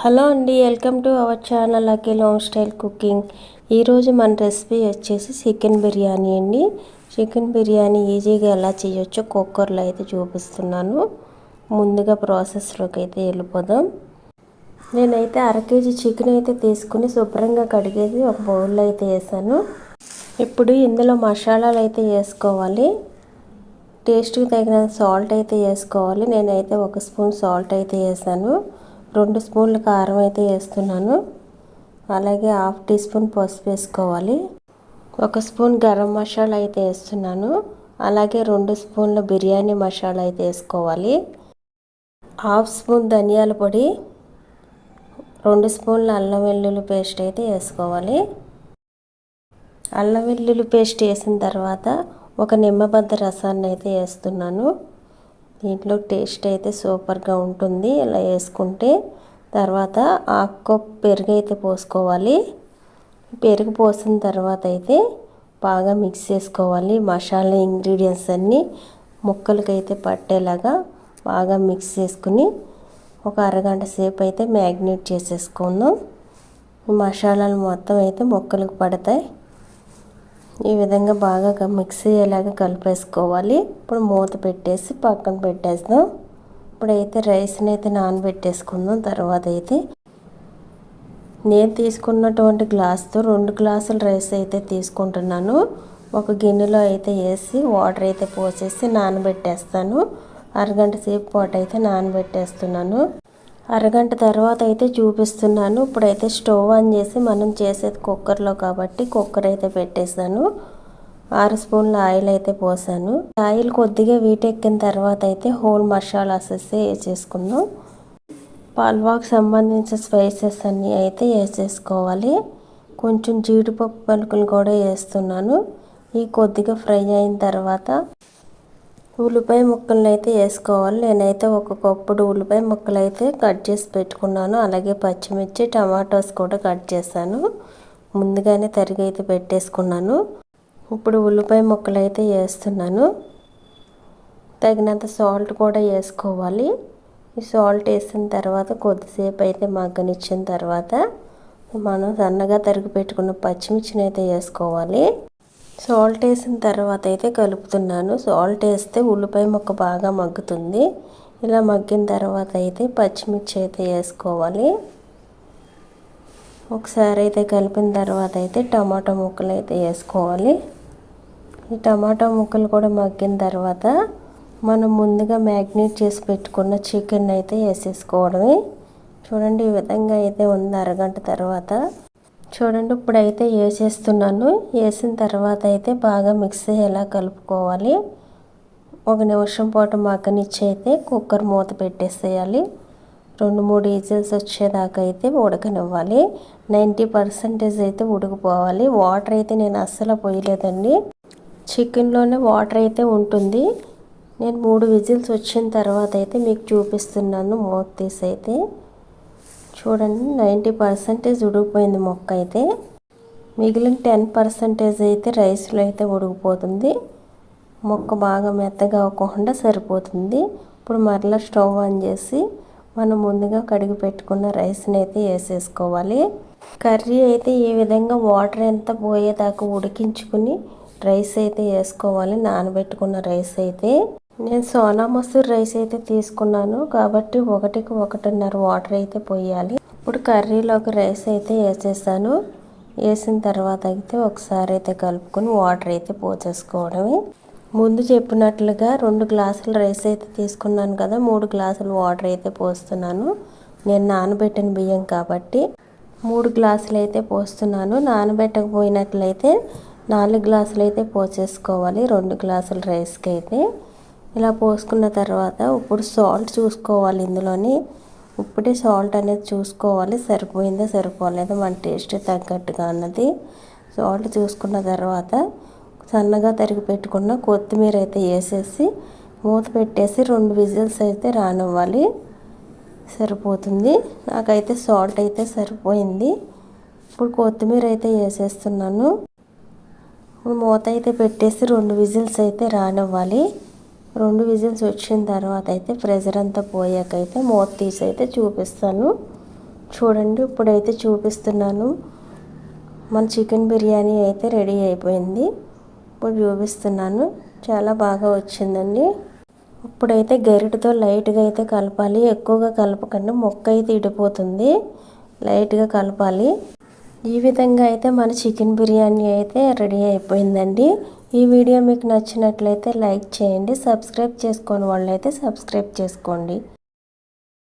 Hello అండి welcome to our channel Akhil long style cooking. ఈరోజు మన రెసిపీ వచ్చేసి చికెన్ బిర్యానీ అండి. చికెన్ బిర్యానీ ఈజీగా ఎలా చేయొచ్చో కుక్కర్లో అయితే చూపిస్తున్నాను. ముందుగా ప్రాసెస్లోకి అయితే వెళ్ళిపోదాం. నేనైతే అర కేజీ చికెన్ అయితే తీసుకుని శుభ్రంగా కడిగేసి ఒక బౌల్లో అయితే వేసాను. ఇప్పుడు ఇందులో మసాలాలు అయితే వేసుకోవాలి. టేస్ట్కి తగిన సాల్ట్ అయితే వేసుకోవాలి. నేనైతే ఒక స్పూన్ సాల్ట్ అయితే వేసాను. రెండు స్పూన్ల కారం అయితే వేస్తున్నాను. అలాగే హాఫ్ టీ స్పూన్ పసుపు వేసుకోవాలి. ఒక స్పూన్ గరం మసాలా అయితే వేస్తున్నాను. అలాగే రెండు స్పూన్ల బిర్యానీ మసాలా అయితే వేసుకోవాలి. హాఫ్ స్పూన్ ధనియాల పొడి రెండు స్పూన్ల అల్లం వెల్లుల్లి పేస్ట్ అయితే వేసుకోవాలి. అల్లం వెల్లుల్లి పేస్ట్ వేసిన తర్వాత ఒక నిమ్మబద్ద రసాన్ని అయితే వేస్తున్నాను. దీంట్లో టేస్ట్ అయితే సూపర్గా ఉంటుంది. ఇలా వేసుకుంటే తర్వాత హాఫ్ కప్ పెరుగు అయితే పోసుకోవాలి. పెరుగు పోసిన తర్వాత అయితే బాగా మిక్స్ చేసుకోవాలి. మసాలా ఇంగ్రీడియంట్స్ అన్నీ ముక్కలకైతే పట్టేలాగా బాగా మిక్స్ చేసుకుని ఒక అరగంట సేపు అయితే మ్యాగ్నేట్ చేసేసుకుందాం. మసాలాలు మొత్తం అయితే ముక్కలకు పడతాయి. ఈ విధంగా బాగా మిక్సీ ఎలాగ కలిపేసుకోవాలి. ఇప్పుడు మూత పెట్టేసి పక్కన పెట్టేస్తాం ఇప్పుడైతే రైస్ని అయితే నానబెట్టేసుకుందాం. తర్వాత అయితే నేను తీసుకున్నటువంటి గ్లాస్తో రెండు గ్లాసుల రైస్ అయితే తీసుకుంటున్నాను. ఒక గిన్నెలో అయితే వేసి వాటర్ అయితే పోసేసి నానబెట్టేస్తాను. అరగంట సేపు పాటు అయితే నానబెట్టేస్తున్నాను. అరగంట తర్వాత అయితే చూపిస్తున్నాను. ఇప్పుడైతే స్టవ్ ఆన్ చేసి మనం చేసేది కుక్కర్లో కాబట్టి కుక్కర్ అయితే పెట్టేశాను. ఆరు స్పూన్ల ఆయిల్ అయితే పోసాను. ఆయిల్ కొద్దిగా వీటెక్కిన తర్వాత అయితే హోల్ మసాలాస్ వేసేసుకుందాం పాల్వాకు సంబంధించిన స్పైసెస్ అన్నీ అయితే వేసేసుకోవాలి. కొంచెం జీడిపప్పు పలుకులు కూడా వేస్తున్నాను. ఈ కొద్దిగా ఫ్రై అయిన తర్వాత ఉల్లిపాయ ముక్కలను అయితే వేసుకోవాలి. నేనైతే ఒక కప్పుడు ఉల్లిపాయ ముక్కలు అయితే కట్ చేసి పెట్టుకున్నాను. అలాగే పచ్చిమిర్చి టమాటోస్ కూడా కట్ చేశాను. ముందుగానే తరిగి అయితే పెట్టేసుకున్నాను. ఇప్పుడు ఉల్లిపాయ ముక్కలు అయితే వేస్తున్నాను. తగినంత సాల్ట్ కూడా వేసుకోవాలి. ఈ సాల్ట్ వేసిన తర్వాత కొద్దిసేపు అయితే మగ్గనిచ్చిన తర్వాత మనం సన్నగా తరిగి పెట్టుకున్న పచ్చిమిర్చిని అయితే వేసుకోవాలి. సాల్ట్ వేసిన తర్వాత అయితే కలుపుతున్నాను. సాల్ట్ వేస్తే ఉల్లిపాయ ముక్క బాగా మగ్గుతుంది. ఇలా మగ్గిన తర్వాత అయితే పచ్చిమిర్చి అయితే వేసుకోవాలి. ఒకసారి అయితే కలిపిన తర్వాత అయితే టమాటా ముక్కలు అయితే వేసుకోవాలి. ఈ టమాటా ముక్కలు కూడా మగ్గిన తర్వాత మనం ముందుగా మ్యాగ్నేట్ చేసి పెట్టుకున్న చికెన్ అయితే వేసేసుకోవడమే. చూడండి ఈ విధంగా అయితే ఉంది అరగంట తర్వాత. చూడండి ఇప్పుడైతే వేసేస్తున్నాను. వేసిన తర్వాత అయితే బాగా మిక్స్ అయ్యేలా కలుపుకోవాలి. ఒక నిమిషం పాటు మగ్గనిచ్చి అయితే కుక్కర్ మూత పెట్టేసేయాలి. రెండు మూడు ఈజిల్స్ వచ్చేదాకా అయితే ఉడకనివ్వాలి. నైంటీ పర్సెంటేజ్ అయితే ఉడికిపోవాలి. వాటర్ అయితే నేను అస్సలు పోయలేదండి. చికెన్లోనే వాటర్ అయితే ఉంటుంది. నేను మూడు విజిల్స్ వచ్చిన తర్వాత అయితే మీకు చూపిస్తున్నాను మూత తీసి అయితే చూడండి నైంటీ పర్సెంటేజ్ ఉడికిపోయింది మొక్క అయితే. మిగిలిన టెన్ పర్సెంటేజ్ అయితే రైస్లో అయితే ఉడికిపోతుంది. మొక్క బాగా మెత్తగా అవ్వకుండా సరిపోతుంది. ఇప్పుడు మరలా స్టవ్ ఆన్ చేసి మనం ముందుగా కడిగి పెట్టుకున్న రైస్ని అయితే వేసేసుకోవాలి. కర్రీ అయితే ఈ విధంగా వాటర్ ఎంత పోయేదాకా ఉడికించుకుని రైస్ అయితే వేసుకోవాలి నానబెట్టుకున్న రైస్ అయితే. నేను సోనా మసూర్ రైస్ అయితే తీసుకున్నాను. కాబట్టి ఒకటికి ఒకటిన్నర వాటర్ అయితే పోయాలి. ఇప్పుడు కర్రీలోకి రైస్ అయితే వేసేసాను. వేసిన తర్వాత అయితే ఒకసారి అయితే కలుపుకొని వాటర్ అయితే పోసేసుకోవడమే. ముందు చెప్పినట్లుగా రెండు గ్లాసుల రైస్ అయితే తీసుకున్నాను కదా. మూడు గ్లాసులు వాటర్ అయితే పోస్తున్నాను. నేను నానబెట్టిన బియ్యం కాబట్టి మూడు గ్లాసులు అయితే పోస్తున్నాను. నానబెట్టకపోయినట్లయితే నాలుగు గ్లాసులు అయితే పోసేసుకోవాలి. రెండు గ్లాసుల రైస్కి అయితే. ఇలా పోసుకున్న తర్వాత ఇప్పుడు సాల్ట్ చూసుకోవాలి ఇందులోని. ఇప్పుడే సాల్ట్ అనేది చూసుకోవాలి. సరిపోయిందా సరిపోలేదా మన టేస్ట్ తగ్గట్టుగా అన్నది. సాల్ట్ చూసుకున్న తర్వాత సన్నగా తరిగి పెట్టుకున్న కొత్తిమీర అయితే వేసేసి మూత పెట్టేసి రెండు విజిల్స్ అయితే రానివ్వాలి. సరిపోతుంది. నాకైతే సాల్ట్ అయితే సరిపోయింది. ఇప్పుడు కొత్తిమీర అయితే వేసేస్తున్నాను. ఇప్పుడు మూత అయితే పెట్టేసి రెండు విజిల్స్ అయితే రానివ్వాలి. రెండు విజిల్స్ వచ్చిన తర్వాత అయితే ప్రెజర్ అంతా పోయాకైతే మూత తీసి అయితే చూపిస్తాను. చూడండి ఇప్పుడైతే చూపిస్తున్నాను. మన చికెన్ బిర్యానీ అయితే రెడీ అయిపోయింది. ఇప్పుడు చూపిస్తున్నాను. చాలా బాగా వచ్చిందండి. ఇప్పుడైతే గరిటతో లైట్గా అయితే కలపాలి. ఎక్కువగా కలపకండి మొక్క అయితే ఇడిపోతుంది. లైట్గా కలపాలి. ఈ విధంగా అయితే మన చికెన్ బిర్యానీ అయితే రెడీ అయిపోయిందండి. ఈ వీడియో మీకు నచ్చినట్లయితే లైక్ చేయండి సబ్స్క్రైబ్ చేసుకోని వాళ్ళైతే సబ్స్క్రైబ్ చేసుకోండి.